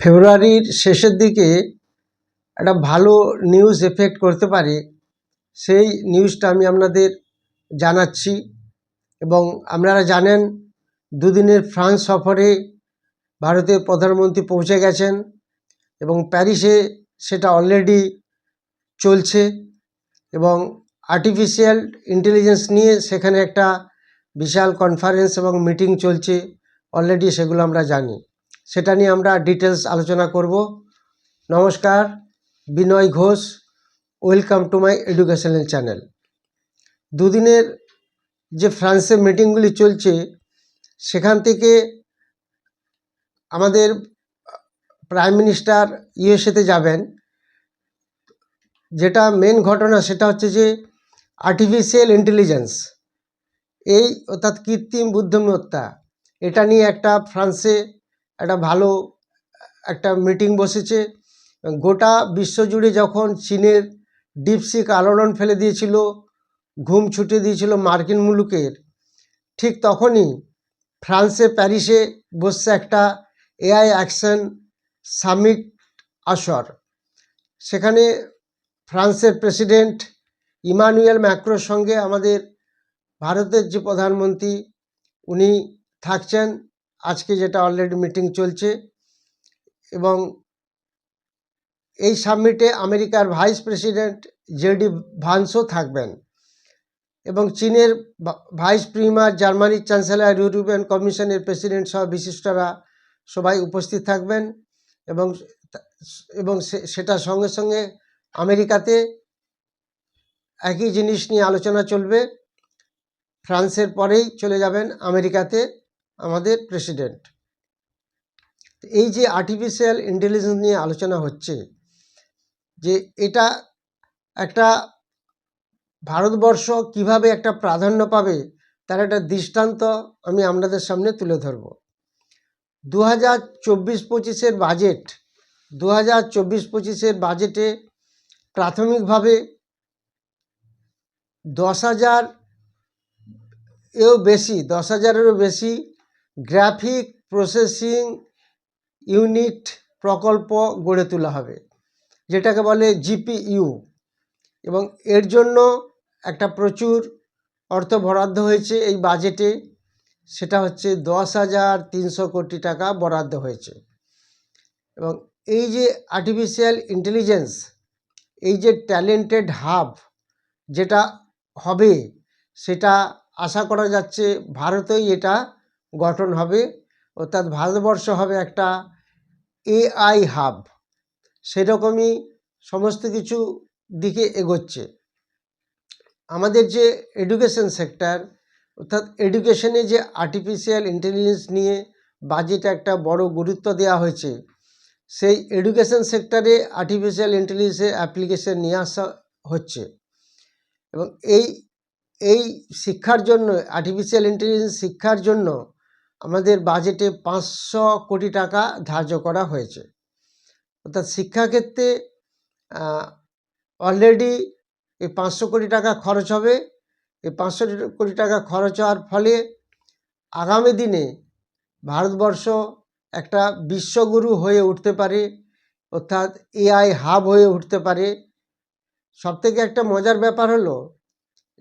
ফেব্রুয়ারির শেষের দিকে একটা ভালো নিউজ এফেক্ট করতে পারে, সেই নিউজটা আমি আপনাদের জানাচ্ছি। এবং আপনারা জানেন, দুদিনের ফ্রান্স সফরে ভারতের প্রধানমন্ত্রী পৌঁছে গেছেন এবং প্যারিসে সেটা অলরেডি চলছে এবং আর্টিফিশিয়াল ইন্টেলিজেন্স নিয়ে সেখানে একটা বিশাল কনফারেন্স এবং মিটিং চলছে অলরেডি সেগুলো আমরা জানি। সেটা নিয়ে আমরা ডিটেলস আলোচনা করব। নমস্কার, Binoy Ghosh welcome to my educational channel দুদিনের যে ফ্রান্সে মিটিংগুলি চলছে, সেখান থেকে আমাদের প্রাইম মিনিস্টার ইউএসএতে যাবেন। যেটা মেন ঘটনা সেটা হচ্ছে যে আর্টিফিশিয়াল ইন্টেলিজেন্স এই অর্থাৎ কৃত্রিম বুদ্ধিমত্তা, এটা নিয়ে একটা ফ্রান্সে একটা ভালো, একটা মিটিং বসেছে। গোটা বিশ্বজুড়ে যখন চীনের ডিপসিক আলোড়ন ফেলে দিয়েছিল, ঘুম ছুটে দিয়েছিল মার্কিন মুলুকের, ঠিক তখনই ফ্রান্সে প্যারিসে বসছে একটা এআই অ্যাকশন সামিট আসর। সেখানে ফ্রান্সের প্রেসিডেন্ট ইমানুয়েল ম্যাক্রোর সঙ্গে আমাদের ভারতের যে প্রধানমন্ত্রী, উনি থাকছেন। আজকে যেটা অলরেডি মিটিং চলছে এবং এই সামিটে আমেরিকার ভাইস প্রেসিডেন্ট জেডি ভান্সও থাকবেন এবং চীনের ভাইস প্রিমার জার্মানির চ্যান্সেলর ইউরোপিয়ান কমিশনের প্রেসিডেন্ট সহ বিশিষ্টরা সবাই উপস্থিত থাকবেন এবং এবং সে- সেটার সঙ্গে সঙ্গে আমেরিকাতে একই জিনিস নিয়ে আলোচনা চলবে। ফ্রান্সের পরেই চলে যাবেন আমেরিকাতে। আমাদের প্রেসিডেন্ট এই যে আর্টিফিশিয়াল ইন্টেলিজেন্স নিয়ে আলোচনা হচ্ছে, যে এটা একটা ভারতবর্ষ কীভাবে একটা প্রাধান্য পাবে, তার একটা দৃষ্টান্ত আমি আপনাদের সামনে তুলে ধরব। দু হাজার চব্বিশ পঁচিশের বাজেট দু হাজার চব্বিশ পঁচিশের বাজেটে প্রাথমিকভাবে দশ হাজার এও বেশি, দশ হাজারেরও বেশি গ্রাফিক প্রসেসিং ইউনিট প্রকল্প গড়ে তোলা হবে, যেটাকে বলে জিপিইউ। এবং এর জন্য একটা প্রচুর অর্থ বরাদ্দ হয়েছে এই বাজেটে। সেটা হচ্ছে দশ হাজার তিনশো কোটি টাকা বরাদ্দ হয়েছে। এবং এই যে আর্টিফিশিয়াল ইন্টেলিজেন্স এই যে ট্যালেন্টেড হাব যেটা হবে, সেটা আশা করা যাচ্ছে ভারতেই এটা গঠন হবে, অর্থাৎ ভারতবর্ষ হবে একটা এআই হাব। সেরকমই সমস্ত কিছু দিকে এগোচ্ছে। আমাদের যে এডুকেশন সেক্টর অর্থাৎ এডুকেশনে যে আর্টিফিশিয়াল ইন্টেলিজেন্স নিয়ে বাজেটে একটা বড় গুরুত্ব দেওয়া হয়েছে, সেই এডুকেশন সেক্টরে আর্টিফিশিয়াল ইন্টেলিজেন্সের অ্যাপ্লিকেশন নিয়ে আসা হচ্ছে। এবং এই এই শিক্ষার জন্য আর্টিফিশিয়াল ইন্টেলিজেন্স শিক্ষার জন্য আমাদের বাজেটে পাঁচশো কোটি টাকা ধার্য করা হয়েছে। অর্থাৎ শিক্ষাক্ষেত্রে অলরেডি এই পাঁচশো কোটি টাকা খরচ হবে। এই পাঁচশো কোটি টাকা খরচ হওয়ার ফলে আগামী দিনে ভারতবর্ষ একটা বিশ্বগুরু হয়ে উঠতে পারে, অর্থাৎ এআই হাব হয়ে উঠতে পারে। সবথেকে একটা মজার ব্যাপার হলো,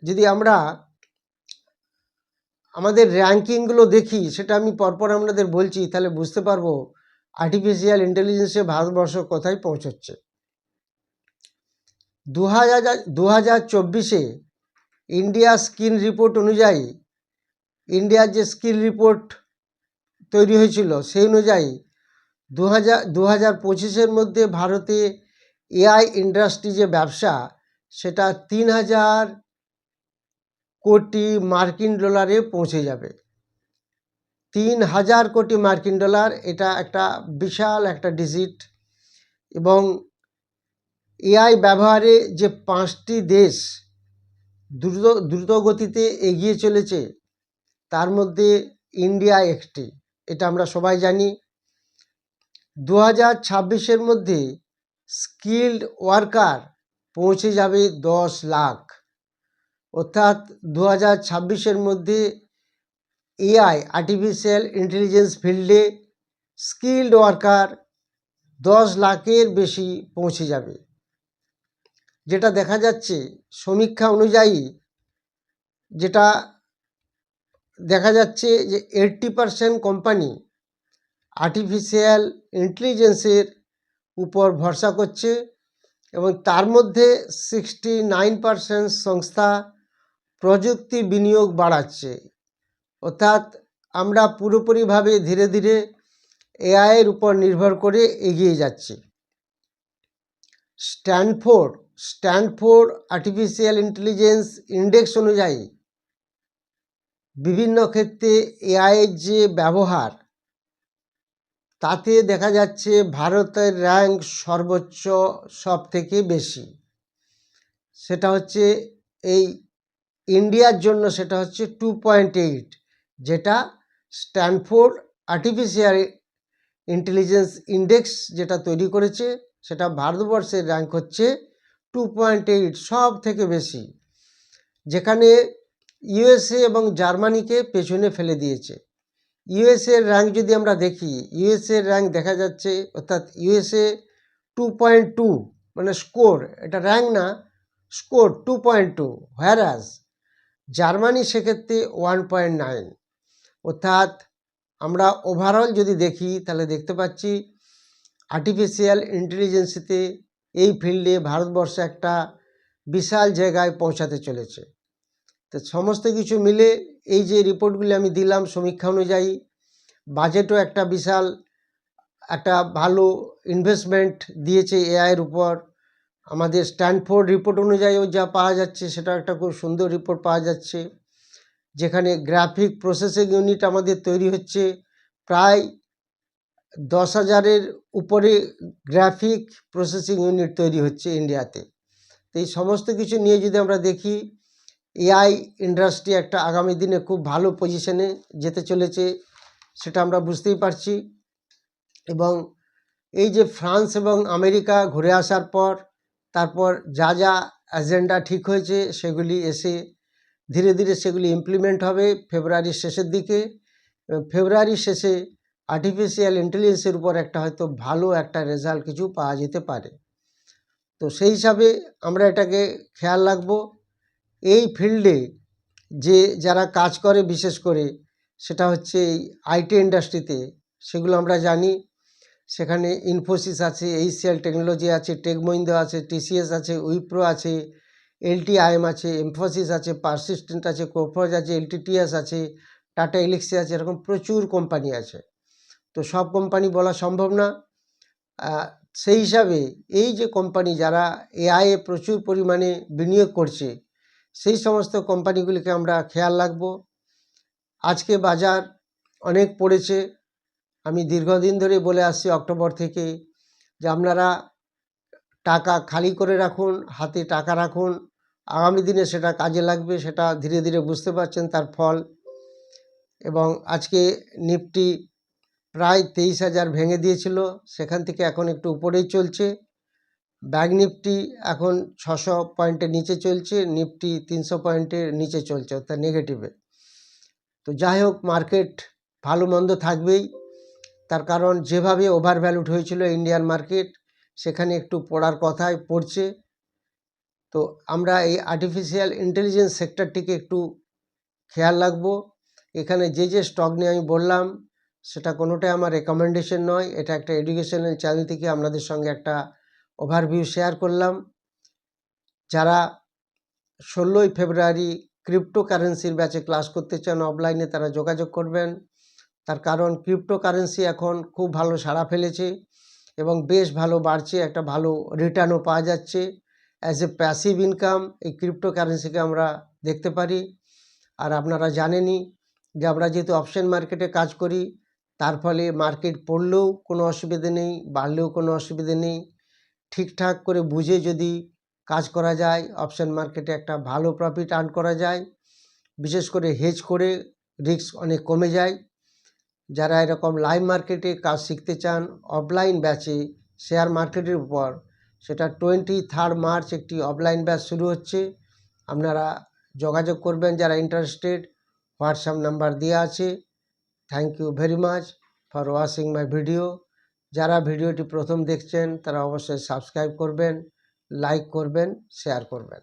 যদি আমরা আমাদের র্যাঙ্কিংগুলো দেখি, সেটা আমি পরপর আপনাদের বলছি, তাহলে বুঝতে পারব আর্টিফিশিয়াল ইন্টেলিজেন্সে ভারতবর্ষ কোথায় পৌঁছচ্ছে। দু হাজার দু হাজার চব্বিশে ইন্ডিয়া স্কিল রিপোর্ট অনুযায়ী ইন্ডিয়ার যে স্কিল রিপোর্ট তৈরি হয়েছিল, সেই অনুযায়ী দু হাজার দু হাজার পঁচিশের মধ্যে ভারতে এআই ইন্ডাস্ট্রি যে ব্যবসা, সেটা তিন হাজার কোটি মার্কিন ডলারে পৌঁছে যাবে। তিন হাজার কোটি মার্কিন ডলার, এটা একটা বিশাল একটা ডিজিট। এবং এআই ব্যবহারে যে পাঁচটি দেশ দ্রুত দ্রুত গতিতে এগিয়ে চলেছে, তার মধ্যে ইন্ডিয়া একটি, এটা আমরা সবাই জানি। দু হাজার ছাব্বিশের মধ্যে স্কিল্ড ওয়ার্কার পৌঁছে যাবে দশ লাখ। অর্থাৎ দু হাজার ছাব্বিশের মধ্যে এআই আর্টিফিশিয়াল ইন্টেলিজেন্স ফিল্ডে স্কিল্ড ওয়ার্কার দশ লাখের বেশি পৌঁছে যাবে। যেটা দেখা যাচ্ছে, সমীক্ষা অনুযায়ী যেটা দেখা যাচ্ছে যে এইট্টি পারসেন্ট কোম্পানি আর্টিফিশিয়াল ইন্টেলিজেন্সের উপর ভরসা করছে এবং তার মধ্যে সিক্সটি নাইন পারসেন্ট সংস্থা প্রযুক্তি বিনিয়োগ বাড়াচ্ছে। অর্থাৎ আমরা পুরোপুরিভাবে ধীরে ধীরে এআইয়ের উপর নির্ভর করে এগিয়ে যাচ্ছি। Stanford Stanford artificial intelligence index অনুযায়ী বিভিন্ন ক্ষেত্রে এআইয়ের যে ব্যবহার, তাতে দেখা যাচ্ছে ভারতের র্যাঙ্ক সর্বোচ্চ সব থেকে বেশি। সেটা হচ্ছে এই ইন্ডিয়ার জন্য সেটা হচ্ছে টু পয়েন্ট এইট যেটা স্ট্যানফোর্ড আর্টিফিশিয়াল ইন্টেলিজেন্স ইন্ডেক্স যেটা তৈরি করেছে, সেটা ভারতবর্ষের র্যাঙ্ক হচ্ছে টু পয়েন্ট এইট সব থেকে বেশি, যেখানে ইউএসএ এবং জার্মানিকে পেছনে ফেলে দিয়েছে। ইউএসএর র্যাঙ্ক যদি আমরা দেখি ইউএসএর র্যাঙ্ক দেখা যাচ্ছে, অর্থাৎ ইউএসএ টু পয়েন্ট টু মানে স্কোর এটা র্যাঙ্ক না score two point two whereas Germany সেক্ষেত্রে ওয়ান পয়েন্ট নাইন। অর্থাৎ আমরা ওভারঅল যদি দেখি, তাহলে দেখতে পাচ্ছি আর্টিফিশিয়াল ইন্টেলিজেন্সিতে এই ফিল্ডে ভারতবর্ষ একটা বিশাল জায়গায় পৌঁছাতে চলেছে। তো সমস্ত কিছু মিলে এই যে রিপোর্টগুলি আমি দিলাম সমীক্ষা অনুযায়ী বাজেটও একটা বিশাল, একটা ভালো ইনভেস্টমেন্ট দিয়েছে এআইয়ের উপর। আমাদের স্ট্যানফোর্ড রিপোর্ট অনুযায়ীও যা পাওয়া যাচ্ছে, সেটা একটা খুব সুন্দর রিপোর্ট পাওয়া যাচ্ছে। যেখানে গ্রাফিক প্রসেসিং ইউনিট আমাদের তৈরি হচ্ছে। প্রায় দশ হাজারের উপরে গ্রাফিক প্রসেসিং ইউনিট তৈরি হচ্ছে ইন্ডিয়াতে তো এই সমস্ত কিছু নিয়ে যদি আমরা দেখি এআই ইন্ডাস্ট্রি একটা আগামী দিনে খুব ভালো পজিশনে যেতে চলেছে, সেটা আমরা বুঝতেই পারছি। এবং এই যে ফ্রান্স এবং আমেরিকা ঘুরে আসার পর তারপর যা যা এজেন্ডা ঠিক হয়েছে সেগুলি এসে ধীরে ধীরে সেগুলি ইমপ্লিমেন্ট হবে ফেব্রুয়ারির শেষের দিকে। ফেব্রুয়ারির শেষে আর্টিফিশিয়াল ইন্টেলিজেন্সের উপর একটা হয়তো ভালো একটা রেজাল্ট কিছু পাওয়া যেতে পারে। তো সেই হিসাবে আমরা এটাকে খেয়াল রাখব। এই ফিল্ডে যে যারা কাজ করে বিশেষ করে সেটা হচ্ছে এই আইটি ইন্ডাস্ট্রিতে সেগুলো আমরা জানি। সেখানে ইনফোসিস আছে এইচসিএল টেকনোলজি আছে টেক মহিন্দ্রা আছে টিসিএস আছে উইপ্রো আছে এলটিআইএম আছে এমফোসিস আছে পারসিস্টেন্ট আছে কোফজ আছে এলটিটিএস আছে টাটা এলিক্সি আছে, এরকম প্রচুর কোম্পানি আছে। তো সব কোম্পানি বলা সম্ভব না। সেই হিসাবে এই যে কোম্পানি যারা এআইয়ে প্রচুর পরিমাণে বিনিয়োগ করছে, সেই সমস্ত কোম্পানিগুলিকে আমরা খেয়াল রাখব। আজকে বাজার অনেক পড়েছে আমি দীর্ঘদিন ধরে বলে আসছি অক্টোবর থেকে যে আপনারা টাকা খালি করে রাখুন, হাতে টাকা রাখুন। আগামী দিনে সেটা কাজে লাগবে, সেটা ধীরে ধীরে বুঝতে পারছেন তার ফল। এবং আজকে নিফটি প্রায় তেইশ হাজার ভেঙে দিয়েছিল, সেখান থেকে এখন একটু উপরেই চলছে। ব্যাগ নিফটি এখন ছশো পয়েন্টের নিচে চলছে, নিফটি তিনশো পয়েন্টের নিচে চলছে, অর্থাৎ নেগেটিভে তো যাই হোক মার্কেট ভালো মন্দ থাকবেই। তার কারণ যেভাবে ওভার ভ্যালুড হয়েছিল ইন্ডিয়ান মার্কেট সেখানে একটু পড়ার কথাই পড়ছে। তো আমরা এই আর্টিফিশিয়াল ইন্টেলিজেন্স সেক্টরটিকে একটু খেয়াল রাখব। এখানে যে যে স্টক নিয়ে আমি বললাম, সেটা কোনোটাই আমার রেকমেন্ডেশন নয়। এটা একটা এডুকেশনাল চ্যানেল থেকে আপনাদের সঙ্গে একটা ওভারভিউ শেয়ার করলাম। যারা ষোলোই ফেব্রুয়ারি ক্রিপ্টো কারেন্সির ব্যাচে ক্লাস করতে চান অফলাইনে তারা যোগাযোগ করবেন। তার কারণ ক্রিপ্টো কারেন্সি এখন খুব ভালো সাড়া ফেলেছে এবং বেশ ভালো বাড়ছে, একটা ভালো রিটার্নও পাওয়া যাচ্ছে। অ্যাজ এ প্যাসিভ ইনকাম এই ক্রিপ্টো কারেন্সিকে আমরা দেখতে পারি। আর আপনারা জানেনই যে আমরা যেহেতু অপশন মার্কেটে কাজ করি, তার ফলে মার্কেট পড়লেও কোনো অসুবিধে নেই, বাড়লেও কোনো অসুবিধে নেই। ঠিকঠাক করে বুঝে যদি কাজ করা যায় অপশন মার্কেটে একটা ভালো প্রফিট আর্ন করা যায়। বিশেষ করে হেজ করে রিস্ক অনেক কমে যায়। যারা এরকম লাইভ মার্কেটে কাজ শিখতে চান অফলাইন ব্যাচে শেয়ার মার্কেটের উপর, সেটা টোয়েন্টি থার্ড মার্চ একটি অফলাইন ব্যাচ শুরু হচ্ছে। আপনারা যোগাযোগ করবেন যারা ইন্টারেস্টেড হোয়াটসঅ্যাপ নাম্বার দেওয়া আছে। Thank you very much for watching my video যারা ভিডিওটি প্রথম দেখছেন, তারা অবশ্যই সাবস্ক্রাইব করবেন লাইক করবেন শেয়ার করবেন।